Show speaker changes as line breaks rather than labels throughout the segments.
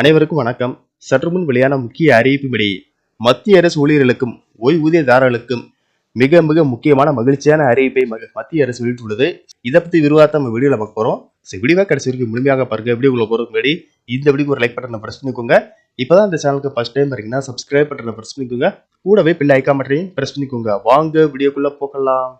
அனைவருக்கும் வணக்கம். சற்று முன் வெளியான முக்கிய அறிவிப்பின்படி மத்திய அரசு ஊழியர்களுக்கும் ஓய்வூதியதாரர்களுக்கும் மிக மிக முக்கியமான மகிழ்ச்சியான அறிவிப்பை மத்திய அரசு வெளியிட்டுள்ளது. இதை பத்தி விரிவாக நம்ம வீடியோல பார்க்க போறோம். சரி வீடியோ கடைசி வரைக்கும் முழுமையாக பாருங்க. வீடியோக்குள்ள போறதுக்கு முன்னாடி இந்த வீடியோக்கு ஒரு லைக் பட்டனை பிரஸ் பண்ணிக்கோங்க. இப்பதான் இந்த சேனலுக்கு ஃபர்ஸ்ட் டைம் பாருங்கன்னா சப்ஸ்கிரைப் பட்டனை பிரஸ் பண்ணிக்கோங்க. கூடவே பில் ஐக்கா மட்டும் பிரஸ் பண்ணிக்கோங்க. வாங்க வீடியோக்குள்ள போகலாம்.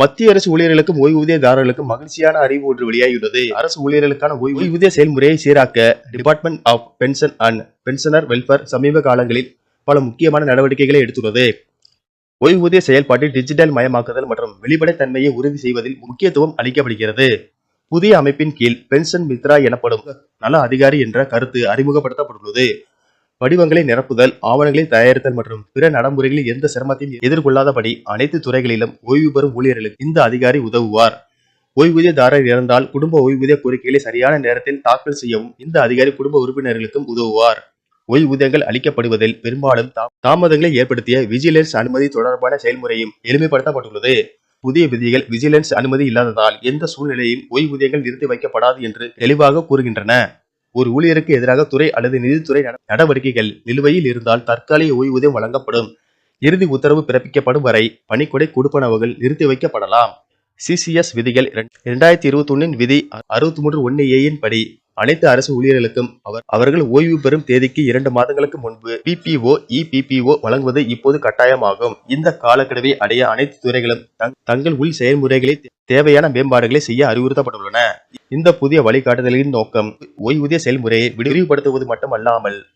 மத்திய அரசு ஊழியர்களுக்கும் ஓய்வூதியதாரர்களுக்கும் மகிழ்ச்சியான அறிவு ஒன்று வெளியாகியுள்ளது. அரசு ஊழியர்களுக்கான ஓய்வூதிய செயல்முறையை சீராக்க department of pension and pensioner welfare சமீப காலங்களில் பல முக்கியமான நடவடிக்கைகளை எடுத்துள்ளது. ஓய்வூதிய செயல்பாட்டில் டிஜிட்டல் மயமாக்குதல் மற்றும் வெளிப்படைத்தன்மையை உறுதி செய்வதில் முக்கியத்துவம் அளிக்கப்படுகிறது. புதிய அமைப்பின் கீழ் பென்ஷன் மித்ரா எனப்படும் நல அதிகாரி என்ற கருத்து அறிமுகப்படுத்தப்பட்டுள்ளது. படிவங்களை நிரப்புதல் ஆவணங்களை தயாரித்தல் மற்றும் பிற நடைமுறைகளில் எந்த சிரமத்தையும் எதிர்கொள்ளாதபடி அனைத்து துறைகளிலும் ஓய்வு பெறும் ஊழியர்களுக்கு இந்த அதிகாரி உதவுவார். ஓய்வூதியதாரர் இறந்தால் குடும்ப ஓய்வூதிய கோரிக்கைகளை சரியான நேரத்தில் தாக்கல் செய்யவும் இந்த அதிகாரி குடும்ப உறுப்பினர்களுக்கும் உதவுவார். ஓய்வூதியங்கள் அளிக்கப்படுவதில் பெரும்பாலும் தா- தாமதங்களை ஏற்படுத்திய விஜிலன்ஸ் அனுமதி தொடர்பான செயல்முறையும் எளிமைப்படுத்தப்பட்டுள்ளது. புதிய விதிகள் விஜிலன்ஸ் அனுமதி இல்லாததால் எந்த சூழ்நிலையும் ஓய்வூதியங்கள் நிறுத்தி வைக்கப்படாது என்று தெளிவாக கூறுகின்றன. ஒரு ஊழியருக்கு எதிராக துறை அல்லது நிதித்துறை நட- நடவடிக்கைகள் நிலுவையில் இருந்தால் தற்காலிக ஓய்வூதியம் வழங்கப்படும். இறுதி உத்தரவு பிறப்பிக்கப்படும் வரை பணிக்கொடை கொடுப்பனவுகள் நிறுத்தி வைக்கப்படலாம். சிசிஎஸ் விதிகள் இரண்டாயிரத்தி இருபத்தி ஒன்னின் விதி அறுபத்தி மூன்று ஒன்னு ஏயின் படி அனைத்து அரசு ஊழியர்களுக்கும் அவர் அவர்கள் ஓய்வு பெறும் தேதிக்கு இரண்டு மாதங்களுக்கு முன்பு பிபிஓ இபிபிஓ வழங்குவது இப்போது கட்டாயமாகும். இந்த காலக்கெடுவை அடைய அனைத்து துறைகளும் தங்- தங்கள் உள் செயல்முறைகளை தேவையான மேம்பாடுகளை செய்ய அறிவுறுத்தப்பட்டுள்ளன. இந்த புதிய வழிகாட்டுதலின் நோக்கம் ஓய்வூதிய செயல்முறையை விரிவுபடுத்துவது மட்டுமல்லாமல்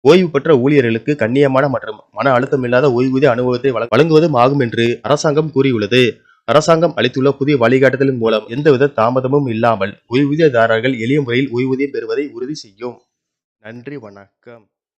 ஓய்வு பெற்ற ஊழியர்களுக்கு கண்ணியமான மற்றும் மன அழுத்தமில்லாத ஓய்வூதிய அனுபவத்தை வழங்குவதும் ஆகும் என்று அரசாங்கம் கூறியுள்ளது. அரசாங்கம் அளித்துள்ள புதிய வழிகாட்டுதலின் மூலம் எந்தவித தாமதமும் இல்லாமல் ஓய்வூதியதாரர்கள் எளிய முறையில் ஓய்வூதியம் பெறுவதை உறுதி செய்யும். நன்றி வணக்கம்.